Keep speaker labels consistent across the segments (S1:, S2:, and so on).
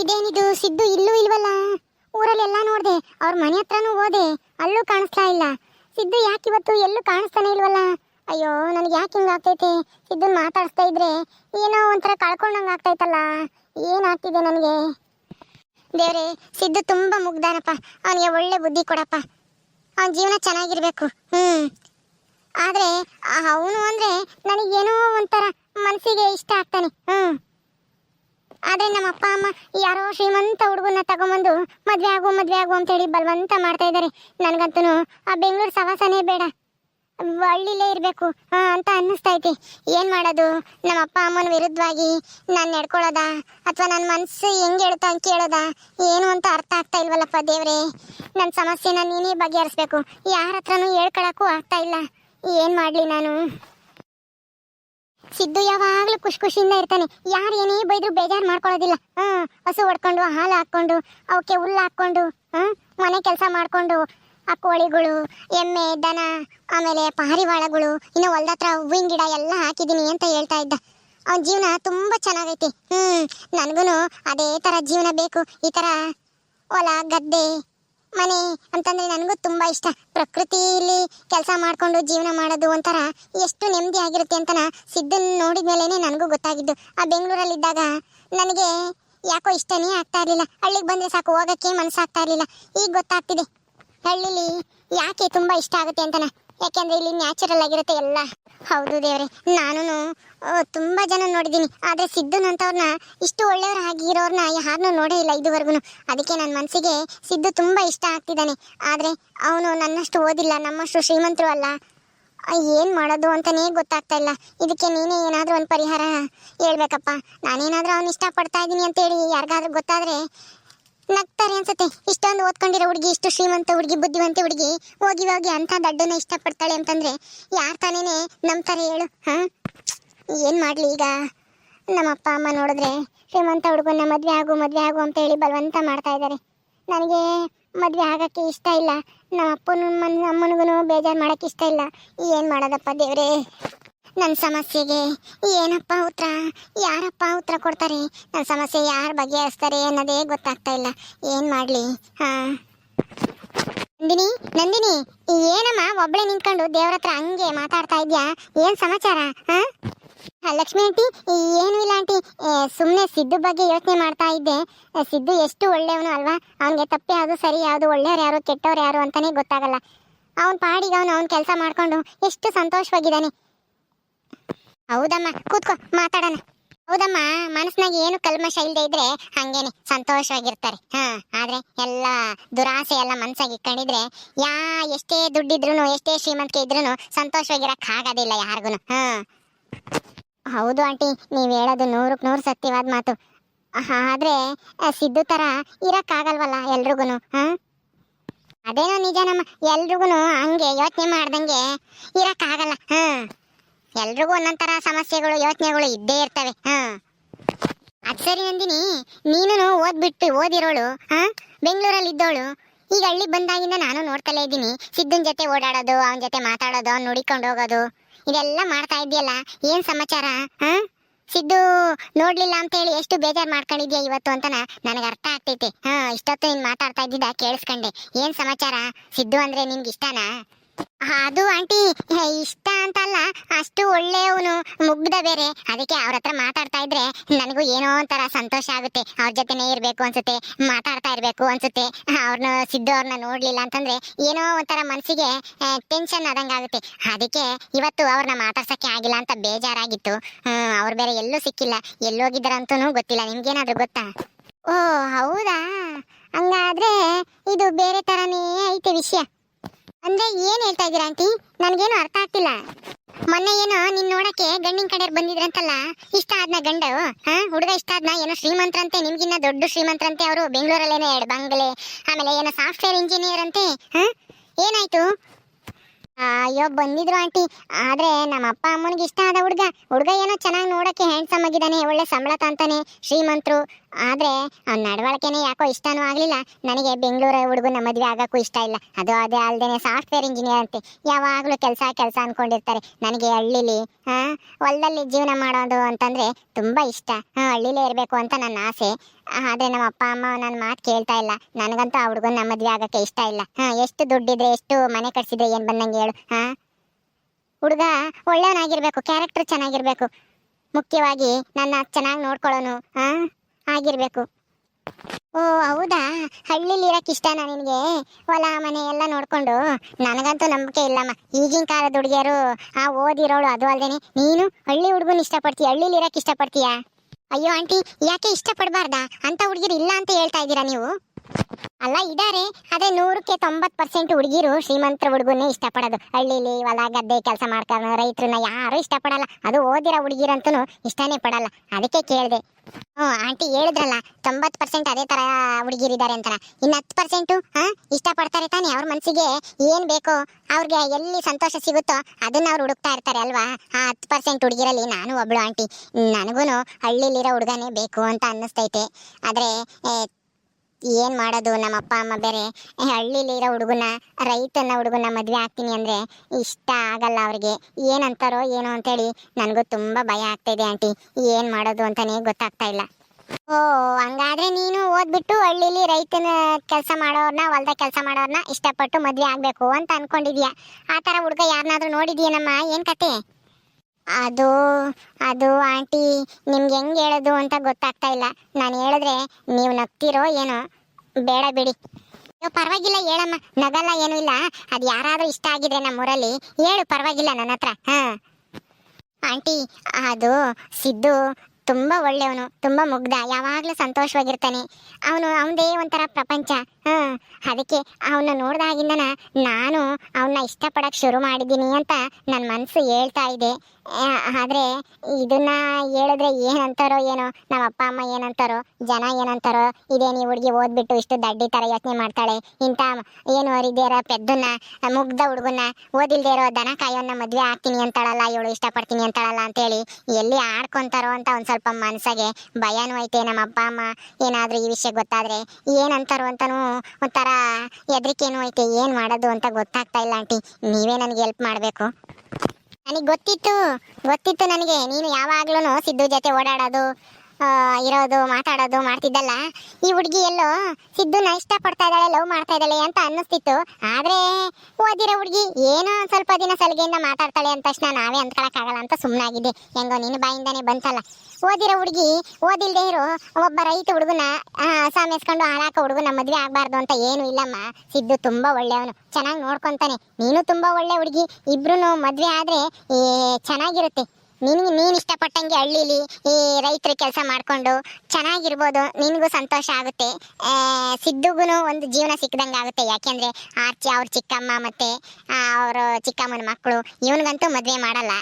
S1: ಇದೇನಿದು ಸಿದ್ದು ಇಲ್ಲೂ ಇಲ್ವಲ್ಲ? ಊರಲ್ಲಿ ಎಲ್ಲ ನೋಡ್ದೆ, ಅವ್ರ ಮನೆ ಹತ್ರನೂ ಹೋದೆ, ಅಲ್ಲೂ ಕಾಣಿಸ್ತಾ ಇಲ್ಲ. ಸಿದ್ದು ಯಾಕೆ ಇವತ್ತು ಎಲ್ಲೂ ಕಾಣಿಸ್ತಾನೆ ಇಲ್ವಲ್ಲ? ಅಯ್ಯೋ, ನನಗೆ ಯಾಕೆ ಹಿಂಗೆ ಆಗ್ತೈತೆ? ಸಿದ್ದು ಮಾತಾಡಿಸ್ತಾ ಇದ್ರೆ ಏನೋ ಒಂಥರ ಕಳ್ಕೊಂಡಂಗೆ ಆಗ್ತೈತಲ್ಲ? ಏನಾಗ್ತಿದೆ ನನಗೆ? ದೇವ್ರೆ, ಸಿದ್ದು ತುಂಬ ಮುಗ್ದಾನಪ್ಪ. ಅವನಿಗೆ ಒಳ್ಳೆ ಬುದ್ಧಿ ಕೊಡಪ್ಪ. ಅವನ ಜೀವನ ಚೆನ್ನಾಗಿರ್ಬೇಕು. ಹ್ಞೂ ಆದರೆ ಅವನು ಅಂದರೆ ನನಗೇನೋ ಒಂಥರ ಮನಸ್ಸಿಗೆ ಇಷ್ಟ ಆಗ್ತಾನೆ. ಹ್ಮ್. ಆದ್ರೆ ನಮ್ಮ ಅಪ್ಪ, ಅಮ್ಮ ಯಾರೋ ಶ್ರೀಮಂತ ಹುಡುಗನ ತಗೊಂಬಂದು ಮದ್ವೆ ಆಗು ಮದ್ವೆ ಆಗು ಅಂತೇಳಿ ಬಲವಂತ ಮಾಡ್ತಾ ಇದ್ದಾರೆ. ನನಗಂತೂ ಆ ಬೆಂಗಳೂರು ಸವಾಸನೇ ಬೇಡ. ಹಳ್ಳಿಲೇ ಇರಬೇಕು ಅಂತ ಅನ್ನಿಸ್ತಾ ಐತಿ. ಏನು ಮಾಡೋದು? ನಮ್ಮ ಅಪ್ಪ, ಅಮ್ಮನ ವಿರುದ್ಧವಾಗಿ ನಾನು ನಡ್ಕೊಳ್ಳೋದಾ? ಅಥವಾ ನನ್ನ ಮನಸ್ಸು ಹೆಂಗೆ ಹೇಳ್ತಾ ಅಂತ ಕೇಳೋದ? ಏನು ಅಂತ ಅರ್ಥ ಆಗ್ತಾ ಇಲ್ವಲ್ಲಪ್ಪ ದೇವ್ರೆ? ನನ್ನ ಸಮಸ್ಯೆನ ನೀನೇ ಬಗೆಹರಿಸ್ಬೇಕು. ಯಾರ ಹತ್ರನೂ ಹೇಳ್ಕೊಳಕ್ಕೂ ಆಗ್ತಾ ಇಲ್ಲ. ಏನು ಮಾಡಲಿ ನಾನು? ಸಿದ್ದು ಯಾವಾಗ್ಲೂ ಖುಷಿ ಖುಷಿಯಿಂದ ಇರ್ತಾನೆ. ಯಾರು ಏನೇ ಬೈದ್ರು ಬೇಜಾರು ಮಾಡ್ಕೊಳ್ಳೋದಿಲ್ಲ. ಹ್ಮ್ ಹಸು ಹೊಡ್ಕೊಂಡು, ಹಾಲು ಹಾಕೊಂಡು ಅವಕ್ಕೆ ಹುಲ್ಲು ಹಾಕೊಂಡು ಹ್ಮ್ ಮನೆ ಕೆಲಸ ಮಾಡ್ಕೊಂಡು ಆ ಕೋಳಿಗಳು ಎಮ್ಮೆ, ದನ, ಆಮೇಲೆ ಪಾರಿವಾಳಗಳು, ಇನ್ನು ಹೊಲ್ದ ಹತ್ರ ಹೂವಿನ ಗಿಡ ಎಲ್ಲ ಹಾಕಿದ್ದೀನಿ ಅಂತ ಹೇಳ್ತಾ ಇದ್ದ. ಅವನ ಜೀವನ ತುಂಬ ಚೆನ್ನಾಗೈತಿ. ಹ್ಮ್ ನನಗೂ ಅದೇ ತರ ಜೀವನ ಬೇಕು. ಈ ತರ ಹೊಲ, ಗದ್ದೆ ಮನೆ ಅಂತಂದ್ರೆ ನನಗೂ ತುಂಬಾ ಇಷ್ಟ. ಪ್ರಕೃತಿಯಲ್ಲಿ ಕೆಲಸ ಮಾಡ್ಕೊಂಡು ಜೀವನ ಮಾಡೋದು ಒಂಥರ ಎಷ್ಟು ನೆಮ್ಮದಿ ಆಗಿರುತ್ತೆ ಅಂತನ ಸಿದ್ದನ್ ನೋಡಿದ ಮೇಲೇನೆ ನನಗೂ ಗೊತ್ತಾಗಿದ್ದು. ಆ ಬೆಂಗಳೂರಲ್ಲಿ ಇದ್ದಾಗ ನನಗೆ ಯಾಕೋ ಇಷ್ಟನೇ ಆಗ್ತಾ ಇರಲಿಲ್ಲ. ಹಳ್ಳಿಗೆ ಬಂದ್ರೆ ಸಾಕು, ಹೋಗಕ್ಕೆ ಮನಸ್ಸಾಗ್ತಾ ಇರಲಿಲ್ಲ. ಈಗ ಗೊತ್ತಾಗ್ತಿದೆ. ಹಳ್ಳಿಲಿ ಯಾಕೆ ತುಂಬಾ ಇಷ್ಟ ಆಗುತ್ತೆ ಅಂತನ ಯಾಕೆಂದ್ರೆ ಇಲ್ಲಿ ನ್ಯಾಚುರಲ್ ಆಗಿರುತ್ತೆ ಎಲ್ಲ. ಹೌದು ದೇವ್ರೆ ನಾನು ತುಂಬಾ ಜನ ನೋಡಿದ್ದೀನಿ. ಆದ್ರೆ ಸಿದ್ದುನಂತವ್ರನ್ನ ಇಷ್ಟು ಒಳ್ಳೆಯವ್ರ ಆಗಿರೋರ್ನ ಯಾರನ್ನೂ ನೋಡೇ ಇಲ್ಲ ಇದುವರೆಗೂ ಅದಕ್ಕೆ ನನ್ನ ಮನಸ್ಸಿಗೆ ಸಿದ್ದು ತುಂಬಾ ಇಷ್ಟ ಆಗ್ತಿದ್ದಾನೆ. ಆದ್ರೆ ಅವನು ನನ್ನಷ್ಟು ಓದಿಲ್ಲ, ನಮ್ಮಷ್ಟು ಶ್ರೀಮಂತರು ಅಲ್ಲ. ಏನು ಮಾಡೋದು ಅಂತನೇ ಗೊತ್ತಾಗ್ತಾ ಇಲ್ಲ. ಇದಕ್ಕೆ ನೀನೇ ಏನಾದರೂ ಒಂದು ಪರಿಹಾರ ಹೇಳ್ಬೇಕಪ್ಪ. ನಾನೇನಾದರೂ ಅವ್ನು ಇಷ್ಟಪಡ್ತಾ ಇದ್ದೀನಿ ಅಂತೇಳಿ ಯಾರಿಗಾದ್ರೂ ಗೊತ್ತಾದ್ರೆ ನಗ್ತಾರೆ ಅನ್ಸುತ್ತೆ. ಇಷ್ಟೊಂದು ಓದ್ಕೊಂಡಿರೋ ಹುಡುಗಿ, ಇಷ್ಟು ಶ್ರೀಮಂತ ಹುಡುಗಿ, ಬುದ್ಧಿವಂತ ಹುಡುಗಿ ಹೋಗಿ ಹೋಗಿ ಅಂತ ದಡ್ಡನ್ನ ಇಷ್ಟಪಡ್ತಾಳೆ ಅಂತಂದ್ರೆ ಯಾರು ತಾನೇನೆ ನಂಬ್ತಾರೆ ಹೇಳು, ಹಾ? ಏನು ಮಾಡ್ಲಿ ಈಗ? ನಮ್ಮ ಅಪ್ಪ ಅಮ್ಮ ನೋಡಿದ್ರೆ ಶ್ರೀಮಂತ ಹುಡುಗನ ಮದುವೆ ಆಗು ಮದುವೆ ಆಗು ಅಂತ ಹೇಳಿ ಬಲವಂತ ಮಾಡ್ತಾ ಇದ್ದಾರೆ. ನನಗೆ ಮದುವೆ ಆಗಕ್ಕೆ ಇಷ್ಟ ಇಲ್ಲ. ನಮ್ಮ ಅಪ್ಪನ ಮನ್ ಅಮ್ಮನಿಗೂ ಬೇಜಾರು ಮಾಡೋಕ್ಕೆ ಇಷ್ಟ ಇಲ್ಲ. ಏನು ಮಾಡೋದಪ್ಪ ದೇವ್ರೇ? ನನ್ನ ಸಮಸ್ಯೆಗೆ ಏನಪ್ಪ ಉತ್ತರ? ಯಾರಪ್ಪ ಉತ್ತರ ಕೊಡ್ತಾರೆ? ನನ್ನ ಸಮಸ್ಯೆ ಯಾರು ಬಗೆಹರಿಸ್ತಾರೆ ಅನ್ನೋದೇ ಗೊತ್ತಾಗ್ತಾ ಇಲ್ಲ. ಏನು ಮಾಡಲಿ? ಹಾಂ. ನಂದಿನಿ ನಂದಿನಿ, ಏನಮ್ಮ ಒಬ್ಬಳೇ ನಿಂತ್ಕೊಂಡು ದೇವ್ರ ಹತ್ರ ಹಂಗೆ ಮಾತಾಡ್ತಾ ಇದ್ಯಾ? ಏನು ಸಮಾಚಾರ? ಹಾ? ಲಕ್ಷ್ಮಿ ಆಂಟಿ, ಏನು ಇಲ್ಲ ಆಂಟಿ. ಸುಮ್ಮನೆ ಸಿದ್ದು ಬಗ್ಗೆ ಯೋಚನೆ ಮಾಡ್ತಾ ಇದ್ದೆ. ಸಿದ್ದು ಎಷ್ಟು ಒಳ್ಳೆಯವನು ಅಲ್ವಾ? ಅವನಿಗೆ ತಪ್ಪು ಯಾವುದು ಸರಿ, ಯಾವುದು ಒಳ್ಳೆಯವ್ರು ಯಾರು, ಕೆಟ್ಟವ್ರು ಯಾರು ಅಂತಾನೆ ಗೊತ್ತಾಗಲ್ಲ. ಅವನ ಪಾಡಿಗೆ ಅವನು ಅವ್ನ ಕೆಲಸ ಮಾಡ್ಕೊಂಡು ಎಷ್ಟು ಸಂತೋಷವಾಗಿದ್ದಾನೆ. ಹೌದಮ್ಮ, ಕೂತ್ಕೋ, ಮಾತಾಡೋಣ. ಹೌದಮ್ಮ ಮನಸ್ನಾಗ ಏನು ಕಲ್ಮಶ ಇಲ್ಲದೆ ಇದ್ರೆ ಹಂಗೇನೆ, ಸಂತೋಷವಾಗಿರ್ತಾರೆ. ಹಾ, ಆದ್ರೆ ಎಲ್ಲ ದುರಾಸೆ ಎಲ್ಲ ಮನ್ಸಾಗಿ ಇಟ್ಕೊಂಡಿದ್ರೆ ಯಾ ಎಷ್ಟೇ ದುಡ್ಡಿದ್ರು ಎಷ್ಟೇ ಶ್ರೀಮಂತಿಕೆ ಇದ್ರು ಸಂತೋಷವಾಗಿರಕ್ ಆಗೋದಿಲ್ಲ ಯಾರಿಗೂ ಹಾ. ಹೌದು ಆಂಟಿ, ನೀವ್ ಹೇಳೋದು ನೂರಕ್ಕೆ ನೂರು ಸತ್ಯವಾದ ಮಾತು. ಆದ್ರೆ ಸಿದ್ದು ತರ ಇರಕ್ಕಾಗಲ್ವಲ್ಲ ಎಲ್ರಿಗೂ ಹಾ? ಅದೇನೋ ನಿಜ ನಮ್ಮ ಎಲ್ರಿಗೂ ಹಂಗೆ ಯೋಚನೆ ಮಾಡ್ದಂಗೆ ಆಗಲ್ಲ, ಹಾ? ಎಲ್ರಿಗೂ ಒಂದೊಂಥರ ಸಮಸ್ಯೆಗಳು, ಯೋಚನೆಗಳು ಇದ್ದೇ ಇರ್ತವೆ. ಹಾ. ಅದ್ ಸರಿ ನಂದಿನಿ, ನೀನು ಓದ್ಬಿಟ್ಟು ಓದಿರೋಳು, ಹಾ? ಬೆಂಗಳೂರಲ್ಲಿ ಇದ್ದೋಳು ಈಗ ಹಳ್ಳಿ ಬಂದಾಗಿಂದ ನಾನು ನೋಡ್ತಲೇ ಇದ್ದೀನಿ. ಸಿದ್ದನ್ ಜೊತೆ ಓಡಾಡೋದು, ಅವನ ಜೊತೆ ಮಾತಾಡೋದು, ಅವ್ನು ನುಡಿಕೊಂಡು ಹೋಗೋದು. ಇದೆಲ್ಲ ಮಾಡ್ತಾ ಇದೆಯಲ್ಲ ಏನ್ ಸಮಾಚಾರ, ಹಾ? ಸಿದ್ದು, ನೋಡ್ಲಿಲ್ಲ ಅಂತ ಹೇಳಿ ಎಷ್ಟು ಬೇಜಾರ್ ಮಾಡ್ಕೊಂಡಿದ್ಯಾ ಇವತ್ತು ಅಂತ ನನಗೆ ಅರ್ಥ ಆಗ್ತೈತೆ. ಹಾ, ಇಷ್ಟೊತ್ತು ನೀನ್ ಮಾತಾಡ್ತಾ ಇದ್ದಿದ್ದ ಕೇಳಿಸ್ಕೊಂಡೆ. ಏನ್ ಸಮಾಚಾರ? ಸಿದ್ದು ಅಂದ್ರೆ ನಿನ್ಗೆ ಇಷ್ಟನಾ ಅದು ಆಂಟಿ ಇಷ್ಟ ಅಂತಲ್ಲ, ಅಷ್ಟು ಒಳ್ಳೆಯವನು ಮುಗ್ಧ ಬೇರೆ. ಅದಕ್ಕೆ ಅವ್ರ ಹತ್ರ ಮಾತಾಡ್ತಾ ಇದ್ರೆ ನನಗೂ ಏನೋ ಒಂಥರ ಸಂತೋಷ ಆಗುತ್ತೆ. ಅವ್ರ ಜೊತೆನೇ ಇರಬೇಕು ಅನ್ಸುತ್ತೆ, ಮಾತಾಡ್ತಾ ಇರಬೇಕು ಅನ್ಸುತ್ತೆ. ಅವ್ರನ್ನ ಸಿದ್ದು ಅವ್ರನ್ನ ನೋಡ್ಲಿಲ್ಲ ಅಂತಂದ್ರೆ ಏನೋ ಒಂಥರ ಮನಸ್ಸಿಗೆ ಟೆನ್ಷನ್ ಆದಂಗಾಗುತ್ತೆ ಅದಕ್ಕೆ ಇವತ್ತು ಅವ್ರನ್ನ ಮಾತಾಡ್ಸೋಕ್ಕೆ ಆಗಿಲ್ಲ ಅಂತ ಬೇಜಾರಾಗಿತ್ತು. ಅವ್ರು ಬೇರೆ ಎಲ್ಲೂ ಸಿಕ್ಕಿಲ್ಲ. ಎಲ್ಲೋಗಿದ್ದಾರಂತೂ ಗೊತ್ತಿಲ್ಲ. ನಿಮ್ಗೇನಾದ್ರೂ ಗೊತ್ತಾ? ಓ, ಹೌದಾ? ಹಂಗಾದ್ರೆ ಇದು ಬೇರೆ ತರನೇ ಐತೆ ವಿಷಯ. ಅಂದ್ರೆ ಏನ್ ಹೇಳ್ತಾ ಇದೀರ ಆಂಟಿ? ನನ್ಗೇನು ಅರ್ಥ ಆಗ್ತಿಲ್ಲ. ಮೊನ್ನೆ ಏನೋ ನಿನ್ ನೋಡಕ್ಕೆ ಗಂಡಿನ ಕಡೆ ಬಂದಿದ್ರಂತಲ್ಲ, ಇಷ್ಟ ಆದ್ನ ಗಂಡು? ಹುಡುಗ ಇಷ್ಟ ಆದ್ನ? ಏನೋ ಶ್ರೀಮಂತರಂತೆ, ನಿಮ್ಗಿನ್ನ ದೊಡ್ಡ ಶ್ರೀಮಂತರಂತೆ ಅವರು ಬೆಂಗಳೂರಲ್ಲೇನೋ ಎರಡು ಬಂಗ್ಲೆ, ಆಮೇಲೆ ಏನೋ ಸಾಫ್ಟ್ವೇರ್ ಇಂಜಿನಿಯರ್ ಅಂತೆ ಏನಾಯ್ತು? ಅಯ್ಯೋ, ಬಂದಿದ್ರು ಆಂಟಿ. ಆದ್ರೆ ನಮ್ಮ ಅಪ್ಪ ಅಮ್ಮನಿಗೆ ಇಷ್ಟ ಆದ ಹುಡುಗ. ಹುಡುಗ ಏನೋ ಚೆನ್ನಾಗಿ ನೋಡಕ್ಕೆ ಹ್ಯಾಂಡ್ಸಮ್ ಆಗಿದ್ದಾನೆ, ಒಳ್ಳೆ ಸಂಬಳ ತಾಂತಾನೆ ಶ್ರೀಮಂತರು. ಆದ್ರೆ ಅವ್ನ ನಡವಳಿಕೆನೆ ಯಾಕೋ ಇಷ್ಟನೂ ಆಗ್ಲಿಲ್ಲ. ನನಗೆ ಬೆಂಗಳೂರು ಹುಡುಗನ ಮದ್ವೆ ಆಗಕ್ಕೂ ಇಷ್ಟ ಇಲ್ಲ. ಅದು ಅದೇ ಅಲ್ದೇನೆ ಸಾಫ್ಟ್ವೇರ್ ಇಂಜಿನಿಯರ್ ಅಂತೆ. ಯಾವಾಗ್ಲೂ ಕೆಲಸ ಕೆಲಸ ಅನ್ಕೊಂಡಿರ್ತಾರೆ. ನನಗೆ ಹಳ್ಳಿಲಿ ಹೊಲದಲ್ಲಿ ಜೀವನ ಮಾಡೋದು ಅಂತಂದ್ರೆ ತುಂಬಾ ಇಷ್ಟ. ಹಳ್ಳಿಲೇ ಇರಬೇಕು ಅಂತ ನನ್ನ ಆಸೆ. ಆದ್ರೆ ನಮ್ಮ ಅಪ್ಪ, ಅಮ್ಮ ನನ್ನ ಮಾತು ಕೇಳ್ತಾ ಇಲ್ಲ. ನನಗಂತೂ ಆ ಹುಡುಗನ ಮದ್ವೆ ಆಗಕ್ಕೆ ಇಷ್ಟ ಇಲ್ಲ. ಹಾ, ಎಷ್ಟು ದುಡ್ಡಿದ್ರೆ, ಎಷ್ಟು ಮನೆ ಕಟ್ಸಿದ್ರೆ ಏನ್ ಬಂದಂಗೆ ಹೇಳು, ಹಾ? ಹುಡುಗ ಒಳ್ಳೆಯವನಾಗಿರ್ಬೇಕು ಕ್ಯಾರೆಕ್ಟರ್ ಚೆನ್ನಾಗಿರ್ಬೇಕು. ಮುಖ್ಯವಾಗಿ ನನ್ನ ಚೆನ್ನಾಗಿ ನೋಡ್ಕೊಳ್ಳೋನು ಹಾ ಆಗಿರ್ಬೇಕು. ಓ, ಹೌದಾ? ಹಳ್ಳಿಲಿ ಇರಕ್ ಇಷ್ಟನಾ ನಿನಗೆ? ಹೊಲ, ಮನೆ ಎಲ್ಲ ನೋಡ್ಕೊಂಡು. ನನಗಂತೂ ನಂಬಿಕೆ ಇಲ್ಲಮ್ಮ. ಈಗಿನ ಕಾಲದ ಹುಡುಗಿಯರು, ಆ ಓದಿರೋಳು ಅದು ಅಲ್ದೇನೆ. ನೀನು ಹಳ್ಳಿ ಹುಡುಗನ ಇಷ್ಟಪಡ್ತೀಯ? ಇಷ್ಟ ಇಷ್ಟಪಡ್ತೀಯಾ? ಅಯ್ಯೋ, ಆಂಟಿ, ಯಾಕೆ ಇಷ್ಟಪಡಬಾರ್ದಾ? ಅಂತ ಹುಡುಗಿರು ಇಲ್ಲ ಅಂತ ಹೇಳ್ತಾ ಇದ್ದೀರಾ ನೀವು? ಅಲ್ಲ, ಇದಾರೆ. ಅದೇ ನೂರಕ್ಕೆ ತೊಂಬತ್ ಪರ್ಸೆಂಟ್ ಹುಡುಗಿರು ಶ್ರೀಮಂತರ ಹುಡುಗನೇ ಇಷ್ಟಪಡೋದು. ಹಳ್ಳಿಲಿ ಹೊಲ ಗದ್ದೆ ಕೆಲಸ ಮಾಡ್ಕೊಂಡು ರೈತರನ್ನ ಯಾರು ಇಷ್ಟಪಡಲ್ಲ. ಅದು ಓದಿರೋ ಹುಡುಗಿರಂತೂ ಇಷ್ಟನೇ ಪಡಲ್ಲ. ಅದಕ್ಕೆ ಕೇಳಿದೆ. ಹ್ಞೂ, ಆಂಟಿ ಹೇಳಿದ್ರಲ್ಲ ತೊಂಬತ್ ಪರ್ಸೆಂಟ್ ಅದೇ ತರ ಹುಡುಗಿರಿದ್ದಾರೆ ಅಂತ ಇನ್ನು ಹತ್ತು ಪರ್ಸೆಂಟು, ಹಾ, ಇಷ್ಟಪಡ್ತಾರೆ ತಾನೇ. ಅವ್ರ ಮನಸ್ಸಿಗೆ ಏನ್ ಬೇಕೋ, ಅವ್ರಿಗೆ ಎಲ್ಲಿ ಸಂತೋಷ ಸಿಗುತ್ತೋ ಅದನ್ನ ಅವ್ರು ಹುಡುಕ್ತಾ ಇರ್ತಾರೆ ಅಲ್ವಾ? ಆ ಹತ್ತು ಪರ್ಸೆಂಟ್ ಹುಡುಗಿರಲ್ಲಿ ನಾನು ಒಬ್ಳು ಆಂಟಿ. ನನಗೂ ಹಳ್ಳಿಲಿರೋ ಹುಡುಗನೇ ಬೇಕು ಅಂತ ಅನ್ನಿಸ್ತೈತೆ. ಆದ್ರೆ ಏನ್ ಮಾಡೋದು? ನಮ್ಮ ಅಪ್ಪ ಅಮ್ಮ ಬೇರೆ. ಹಳ್ಳಿಲಿರೋ ಹುಡುಗನ ರೈತನ ಹುಡುಗನ ಮದ್ವೆ ಆಗ್ತೀನಿ ಅಂದ್ರೆ ಇಷ್ಟ ಆಗಲ್ಲ ಅವ್ರಿಗೆ. ಏನಂತಾರೋ ಏನೋ ಅಂತೇಳಿ ನನಗೂ ತುಂಬಾ ಭಯ ಆಗ್ತಾ ಇದೆ ಆಂಟಿ. ಏನ್ ಮಾಡೋದು ಅಂತಾನೆ ಗೊತ್ತಾಗ್ತಾ ಇಲ್ಲ. ಓ, ಹಂಗಾದ್ರೆ ನೀನು ಓದ್ಬಿಟ್ಟು ಹಳ್ಳಿಲಿ ರೈತನ ಕೆಲಸ ಮಾಡೋರ್ನ, ಹೊಲ್ದ ಕೆಲಸ ಮಾಡೋರ್ನ ಇಷ್ಟಪಟ್ಟು ಮದ್ವೆ ಆಗ್ಬೇಕು ಅಂತ ಅನ್ಕೊಂಡಿದ್ಯಾ? ಆ ತರ ಹುಡುಗ ಯಾರನ್ನಾದ್ರೂ ನೋಡಿದ್ಯೇನಮ್ಮ? ಏನ್ ಕತೆ? ಅದು ಅದು ಆಂಟಿ, ನಿಮ್ಗೆ ಹೆಂಗ್ ಹೇಳೋದು ಅಂತ ಗೊತ್ತಾಗ್ತಾ ಇಲ್ಲ. ನಾನು ಹೇಳಿದ್ರೆ ನೀವು ನಗ್ತಿರೋ ಏನೋ, ಬೇಡ ಬಿಡಿ. ಪರವಾಗಿಲ್ಲ, ಹೇಳಮ್ಮ. ನಗಲ್ಲ, ಏನೂ ಇಲ್ಲ. ಅದು ಯಾರಾದ್ರೂ ಇಷ್ಟ ಆಗಿದ್ರೆ ನಮ್ಮೂರಲ್ಲಿ, ಹೇಳು, ಪರವಾಗಿಲ್ಲ ನನ್ನ ಹತ್ರ. ಹಾಂ. ಆಂಟಿ, ಅದು ಸಿದ್ದು ತುಂಬಾ ಒಳ್ಳೆಯವನು, ತುಂಬಾ ಮುಗ್ಧ, ಯಾವಾಗ್ಲೂ ಸಂತೋಷವಾಗಿರ್ತಾನೆ. ಅವನು, ಅವನದೇ ಒಂಥರ ಪ್ರಪಂಚ. ಹ್ಮ್ ಅದಕ್ಕೆ ಅವನ್ನ ನೋಡ್ದಾಗಿಂದನ ನಾನು ಅವನ್ನ ಇಷ್ಟಪಡಕ್ ಶುರು ಮಾಡಿದ್ದೀನಿ ಅಂತ ನನ್ನ ಮನಸ್ಸು ಹೇಳ್ತಾ ಇದೆ. ಆದ್ರೆ ಇದನ್ನ ಹೇಳಿದ್ರೆ ಏನಂತಾರೋ ಏನೋ, ನಮ್ಮ ಅಪ್ಪ, ಅಮ್ಮ ಏನಂತಾರೋ, ಜನ ಏನಂತಾರೋ, ಇದೇನು ಈ ಹುಡುಗಿ ಓದ್ಬಿಟ್ಟು ಇಷ್ಟು ದಡ್ಡಿ ತರ ಯೋಚನೆ ಮಾಡ್ತಾಳೆ. ಇಂಥ ಏನು ಅವರಿದ್ದೀರ ಪೆದ್ದನ್ನ, ಮುಗ್ಧ ಹುಡುಗನ್ನ, ಓದಿಲ್ದೇ ಇರೋ ದನ ಕಾಯೋನ್ನ ಮದ್ವೆ ಆಗ್ತೀನಿ ಅಂತಾಳಲ್ಲ, ಇವಳು ಇಷ್ಟಪಡ್ತೀನಿ ಅಂತಾಳಲ್ಲ ಅಂತೇಳಿ ಎಲ್ಲಿ ಆಡ್ಕೊಂತಾರೋ ಅಂತ ಒಂದ್ ಸ್ವಲ್ಪ ಮನ್ಸಾಗೆ ಭಯನೂ ಐತೆ. ನಮ್ಮ ಅಪ್ಪ, ಅಮ್ಮ ಏನಾದ್ರೂ ಈ ವಿಷಯ ಗೊತ್ತಾದ್ರೆ ಏನಂತಾರೋ ಅಂತಾನು ಒಂಥರ ಹೆದರಿಕೆನೂ ಐತೆ. ಏನ್ ಮಾಡೋದು ಅಂತ ಗೊತ್ತಾಗ್ತಾ ಇಲ್ಲ ಆಂಟಿ. ನೀವೇ ನನಗೆ ಹೆಲ್ಪ್ ಮಾಡಬೇಕು. ನನಗೆ ಗೊತ್ತಿತ್ತು. ಗೊತ್ತಿತ್ತು ನನಗೆ. ನೀನು ಯಾವಾಗ್ಲೂ ಸಿದ್ದು ಜೊತೆ ಓಡಾಡೋದು. ಇರೋದು, ಮಾತಾಡೋದು ಮಾಡ್ತಿದ್ದಲ್ಲ. ಈ ಹುಡುಗಿ ಎಲ್ಲೋ ಸಿದ್ದುನ ಇಷ್ಟಪಡ್ತಾ ಇದ್ದಾಳೆ ಲವ್ ಮಾಡ್ತಾ ಇದ್ದಾಳೆ ಅಂತ ಅನ್ನಿಸ್ತಿತ್ತು. ಆದ್ರೆ ಓದಿರೋ ಹುಡುಗಿ ಏನೋ ಸ್ವಲ್ಪ ದಿನ ಸಲಿಗೆಯಿಂದ ಮಾತಾಡ್ತಾಳೆ ಅಂದ ತಕ್ಷಣ ನಾವೇ ಅಂದ್ಕೊಳಕ್ಕಾಗಲ್ಲ ಅಂತ ಸುಮ್ಮನಾಗಿದ್ದೆ ಹೆಂಗೋ ನಿನ್ನ ಬಾಯಿಂದಾನೆ ಬಂತಲ್ಲ. ಓದಿರೋ ಹುಡುಗಿ ಓದಿಲ್ದೇ ಇರೋ ಒಬ್ಬ ರೈತ ಹುಡುಗನ ಸಾಮೇಸ್ಕೊಂಡು ಹಾಳಾಕೋ ಹುಡುಗನ ಮದುವೆ ಆಗಬಾರ್ದು ಅಂತ ಏನು ಇಲ್ಲಮ್ಮ. ಸಿದ್ದು ತುಂಬಾ ಒಳ್ಳೆಯವನು. ಚೆನ್ನಾಗಿ ನೋಡ್ಕೊತಾನೆ. ನೀನು ತುಂಬಾ ಒಳ್ಳೆ ಹುಡುಗಿ. ಇಬ್ರು ಮದುವೆ ಆದ್ರೆ ಚೆನ್ನಾಗಿರುತ್ತೆ. ನಿನ್ಗೆ ನೀನು ಇಷ್ಟಪಟ್ಟಂಗೆ ಹಳ್ಳಿಲಿ ಈ ರೈತರ ಕೆಲಸ ಮಾಡ್ಕೊಂಡು ಚೆನ್ನಾಗಿರ್ಬೋದು, ನಿನಗೂ ಸಂತೋಷ ಆಗುತ್ತೆ. ಸಿದ್ದುಗೂ ಒಂದು ಜೀವನ ಸಿಕ್ಕದಂಗೆ ಆಗುತ್ತೆ. ಯಾಕೆಂದರೆ ಆರ್ಚಿ ಅವ್ರ ಚಿಕ್ಕಮ್ಮ ಮತ್ತೆ ಅವ್ರ ಚಿಕ್ಕಮ್ಮನ ಮಕ್ಕಳು, ಇವನಿಗಂತೂ ಮದುವೆ ಮಾಡಲ್ಲ.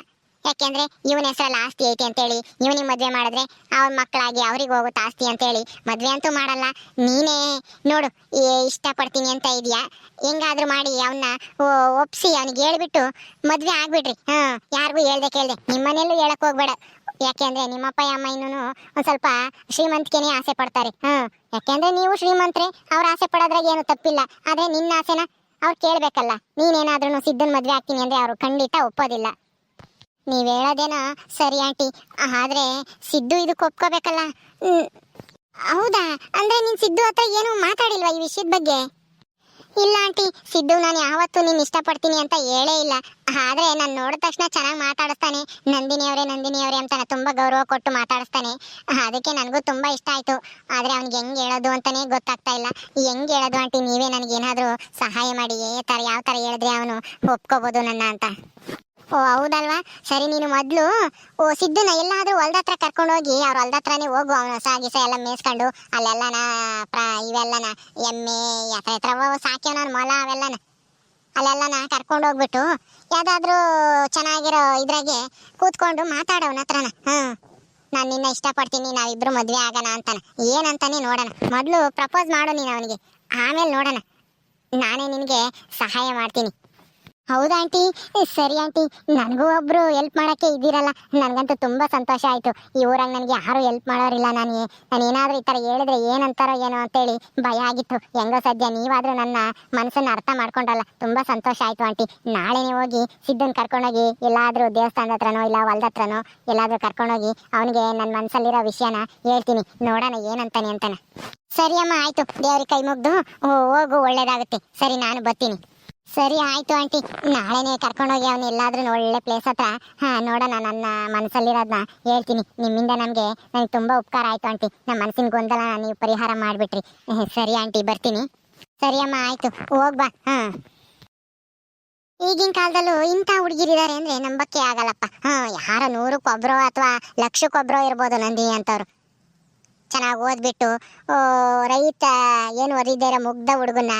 S1: ಯಾಕೆಂದ್ರೆ ಇವನ ಹೆಸರಲ್ಲಿ ಆಸ್ತಿ ಐತೆ ಅಂತೇಳಿ, ಇವನಿಗೆ ಮದ್ವೆ ಮಾಡಿದ್ರೆ ಅವ್ರ ಮಕ್ಕಳಾಗಿ ಅವ್ರಿಗೆ ಹೋಗುತ್ತೆ ಆಸ್ತಿ ಅಂತೇಳಿ. ಮದ್ವೆ ಅಂತೂ ಮಾಡಲ್ಲ. ನೀನೇ ನೋಡು ಇಷ್ಟಪಡ್ತೀನಿ ಅಂತ ಇದೆಯಾ? ಹೆಂಗಾದ್ರೂ ಮಾಡಿ ಅವನ್ನ ಒಪ್ಸಿ, ಅವನಿಗೆ ಹೇಳ್ಬಿಟ್ಟು ಮದ್ವೆ ಆಗ್ಬಿಡ್ರಿ ಹಾ, ಯಾರಿಗೂ ಹೇಳ್ದೆ ಕೇಳ್ದೆ. ನಿಮ್ಮನೇಲೂ ಹೇಳಕ್ ಹೋಗ್ಬೇಡ. ಯಾಕೆಂದ್ರೆ ನಿಮ್ಮಪ್ಪ, ಅಮ್ಮ ಇನ್ನೂ ಒಂದ್ ಸ್ವಲ್ಪ ಶ್ರೀಮಂತಿಕೆನೇ ಆಸೆ ಪಡ್ತಾರೆ. ಹಾ ಯಾಕೆಂದ್ರೆ ನೀವು ಶ್ರೀಮಂತ್ರೆ, ಅವ್ರ ಆಸೆ ಪಡೋದ್ರಾಗ ಏನು ತಪ್ಪಿಲ್ಲ. ಆದ್ರೆ ನಿನ್ನ ಆಸೆನ ಅವ್ರು ಕೇಳ್ಬೇಕಲ್ಲ. ನೀನೇನಾದ್ರೂ ಸಿದ್ಧನ್ ಮದ್ವೆ ಆಗ್ತೀನಿ ಅಂದ್ರೆ ಅವ್ರು ಖಂಡಿತ ಒಪ್ಪೋದಿಲ್ಲ. ನೀವ್ ಹೇಳೋದೇನೋ ಸರಿ ಆಂಟಿ. ಆದ್ರೆ ಸಿದ್ದು ಇದಕ್ಕೆ ಒಪ್ಕೋಬೇಕಲ್ಲ. ಹೌದಾ? ಅಂದ್ರೆ ನೀನ್ ಸಿದ್ದು ಹತ್ರ ಏನು ಮಾತಾಡಿಲ್ವಾ ಈ ವಿಷಯದ ಬಗ್ಗೆ? ಇಲ್ಲ ಆಂಟಿ, ಸಿದ್ದು ನಾನು ಯಾವತ್ತೂ ನೀನ್ ಇಷ್ಟಪಡ್ತೀನಿ ಅಂತ ಹೇಳೇ ಇಲ್ಲ. ಆದ್ರೆ ನಾನು ನೋಡಿದ ತಕ್ಷಣ ಚೆನ್ನಾಗಿ ಮಾತಾಡಿಸ್ತಾನೆ. ನಂದಿನಿ ಅವರೇ ನಂದಿನಿ ಅವರೇ ಅಂತ ತುಂಬಾ ಗೌರವ ಕೊಟ್ಟು ಮಾತಾಡಿಸ್ತಾನೆ. ಅದಕ್ಕೆ ನನಗೂ ತುಂಬಾ ಇಷ್ಟ ಆಯ್ತು. ಆದ್ರೆ ಅವ್ನಿಗೆ ಹೆಂಗ್ ಹೇಳೋದು ಅಂತಾನೆ ಗೊತ್ತಾಗ್ತಾ ಇಲ್ಲ. ಹೆಂಗ್ ಹೇಳೋದು ಆಂಟಿ, ನೀವೇ ನನಗೇನಾದ್ರೂ ಸಹಾಯ ಮಾಡಿ. ತರ, ಯಾವ ತರ ಹೇಳಿದ್ರೆ ಅವನು? ಒಪ್ಕೋಬಹುದು ನನ್ನ ಅಂತ. ಓ, ಹೌದಲ್ವಾ? ಸರಿ, ನೀನು ಮೊದಲು, ಓ ಸಿದ್ದನ ಎಲ್ಲಾದರೂ ಕರ್ಕೊಂಡು ಹೋಗಿ, ಅವ್ರ ಹೊಲ್ದ ಹತ್ರನೇ ಹೋಗು, ಅವನು ಸಾಗಿಸ ಎಲ್ಲ ಮೇಯಿಸ್ಕೊಂಡು, ಅಲ್ಲೆಲ್ಲನ, ಪ್ರಾ, ಇವೆಲ್ಲನ, ಎಮ್ಮೆ ಹತ್ರ ಹತ್ರ ಸಾಕ್ಯವ ನಾನು ಮೊಲ ಅವೆಲ್ಲನ, ಅಲ್ಲೆಲ್ಲನ ಕರ್ಕೊಂಡು ಹೋಗ್ಬಿಟ್ಟು, ಯಾವ್ದಾದ್ರೂ ಚೆನ್ನಾಗಿರೋ ಇದ್ರಾಗೆ ಕೂತ್ಕೊಂಡು ಮಾತಾಡೋನ ಹತ್ರನ, ಹ್ಮ್. ನಾನು ನಿನ್ನ ಇಷ್ಟಪಡ್ತೀನಿ, ನಾವಿಬ್ರು ಮದುವೆ ಆಗೋಣ ಅಂತಾನೆ. ಏನಂತಾನೆ ನೋಡೋಣ. ಮೊದಲು ಪ್ರಪೋಸ್ ಮಾಡು ನೀನು ಅವನಿಗೆ. ಆಮೇಲೆ ನೋಡೋಣ. ನಾನೇ ನಿನಗೆ ಸಹಾಯ ಮಾಡ್ತೀನಿ. ಹೌದಾ ಆಂಟಿ. ಸರಿ ಆಂಟಿ. ನನಗೂ ಒಬ್ರು ಹೆಲ್ಪ್ ಮಾಡೋಕ್ಕೆ ಇದ್ದೀರಲ್ಲ. ನನಗಂತೂ ತುಂಬಾ ಸಂತೋಷ ಆಯಿತು. ಈ ಊರಾಗ ನನಗೆ ಯಾರು ಹೆಲ್ಪ್ ಮಾಡೋರಿಲ್ಲ ನಾನು. ನಾನು ಏನಾದರೂ ಈ ಥರ ಹೇಳಿದ್ರೆ ಏನಂತಾರೋ ಏನೋ ಅಂತೇಳಿ ಭಯ ಆಗಿತ್ತು. ಹೆಂಗೋ ಸದ್ಯ ನೀವಾದರೂ ನನ್ನ ಮನಸ್ಸನ್ನು ಅರ್ಥ ಮಾಡ್ಕೊಂಡಲ್ಲ ತುಂಬಾ ಸಂತೋಷ ಆಯಿತು ಆಂಟಿ. ನಾಳೆನೇ ಹೋಗಿ ಸಿದ್ದನ್ ಕರ್ಕೊಂಡೋಗಿ, ಎಲ್ಲಾದರೂ ದೇವಸ್ಥಾನದ ಹತ್ರನೋ, ಇಲ್ಲ ಹೊಲ್ದ ಹತ್ರನೋ, ಎಲ್ಲಾದರೂ ಕರ್ಕೊಂಡೋಗಿ ಅವನಿಗೆ ನನ್ನ ಮನಸ್ಸಲ್ಲಿರೋ ವಿಷಯನ ಹೇಳ್ತೀನಿ. ನೋಡೋಣ ಏನಂತಾನೆ ಅಂತಾನೆ. ಸರಿ ಅಮ್ಮ, ಆಯ್ತು. ದೇವ್ರಿಗೆ ಕೈ ಮುಗ್ದು ಹೋಗು, ಒಳ್ಳೇದಾಗುತ್ತೆ. ಸರಿ, ನಾನು ಬರ್ತೀನಿ. ಸರಿ ಆಯ್ತು ಆಂಟಿ. ನಾಳೆನೇ ಕರ್ಕೊಂಡೋಗಿ ಅವನು ಎಲ್ಲಾದ್ರೂ ಒಳ್ಳೆ ಪ್ಲೇಸ್ ಹತ್ರ. ಹಾ, ನೋಡೋಣ ನನ್ನ ಮನಸ್ಸಲ್ಲಿರೋದನ್ನ ಹೇಳ್ತೀನಿ. ನಿಮ್ಮಿಂದ ನಮಗೆ ನನಗೆ ತುಂಬಾ ಉಪಕಾರ ಆಯ್ತು ಆಂಟಿ. ನಮ್ಮ ಮನಸ್ಸಿನ ಗೊಂದಲ ನೀವು ಪರಿಹಾರ ಮಾಡಿಬಿಟ್ರಿ. ಸರಿ ಆಂಟಿ, ಬರ್ತೀನಿ. ಸರಿ ಅಮ್ಮ, ಆಯ್ತು. ಹೋಗ್ಬಾ ಹಾ. ಈಗಿನ ಕಾಲದಲ್ಲೂ ಇಂಥ ಹುಡುಗಿರಿದ್ದಾರೆ ಅಂದ್ರೆ ನಂಬಕ್ಕೆ ಆಗಲ್ಲಪ್ಪ. ಹಾ, ಯಾರೋ ನೂರಕ್ಕೊಬ್ರೋ ಅಥವಾ ಲಕ್ಷಕ್ಕೊಬ್ರೋ ಇರ್ಬೋದು ನಂದಿನಿ ಅಂತವ್ರು. ಚೆನ್ನಾಗಿ ಓದ್ಬಿಟ್ಟು ರೈತ ಏನು ಓದಿದ್ದೇ ಇರೋ ಮುಗ್ಧ ಹುಡುಗನ್ನ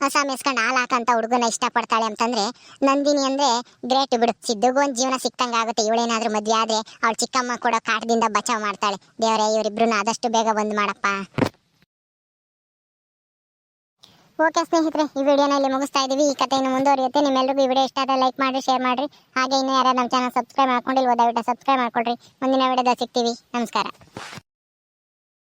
S1: ಹೊಸ ಮೆಸ್ಕೊಂಡು ಹಾಲು ಹಾಕಂತ ಹುಡುಗನ ಇಷ್ಟಪಡ್ತಾಳೆ ಅಂತಂದ್ರೆ, ನಂದಿನಿ ಅಂದ್ರೆ, ಗ್ರೇಟ್ ಬಿಡು, ಸಿದ್ದುಗೂ ಒಂದು ಜೀವನ ಸಿಕ್ಕಂಗೆ ಆಗುತ್ತೆ. ಇವಳೇನಾದ್ರೂ ಮದುವೆ ಆದ್ರೆ ಅವಳು ಚಿಕ್ಕಮ್ಮ ಕೂಡ ಕಾಟದಿಂದ ಬಚಾವ್ ಮಾಡ್ತಾಳೆ. ದೇವರೇ ಇವರಿಬ್ರನ್ನ ಆದಷ್ಟು ಬೇಗ ಬಂದ್ ಮಾಡಪ್ಪ. ಓಕೆ ಸ್ನೇಹಿತರೆ, ಈ ವಿಡಿಯೋನ ಇಲ್ಲಿ ಮುಗಿಸ್ತಾ ಇದ್ದೀವಿ ಈ ಕಥೆ ಇನ್ನು ಮುಂದುವರಿಯುತ್ತೆ. ನಿಮ್ಮೆಲ್ಲರಿಗೂ ಈ ವಿಡಿಯೋ ಇಷ್ಟ ಆದರೆ ಲೈಕ್ ಮಾಡಿ ಶೇರ್ ಮಾಡಿರಿ. ಹಾಗೆ ಇನ್ನೂ ಯಾರು ನಮ್ಮ ಚಾನಲ್ ಸಬ್ಸ್ಕ್ರೈಬ್ ಮಾಡ್ಕೊಂಡಿಲ್ವೋ, ದಯವಿಟ್ಟು ಸಬ್ಸ್ಕ್ರೈಬ್ ಮಾಡ್ಕೊಳ್ರಿ. ಮುಂದಿನ ವಿಡಿಯೋದಲ್ಲಿ ಸಿಗ್ತೀವಿ. ನಮಸ್ಕಾರ.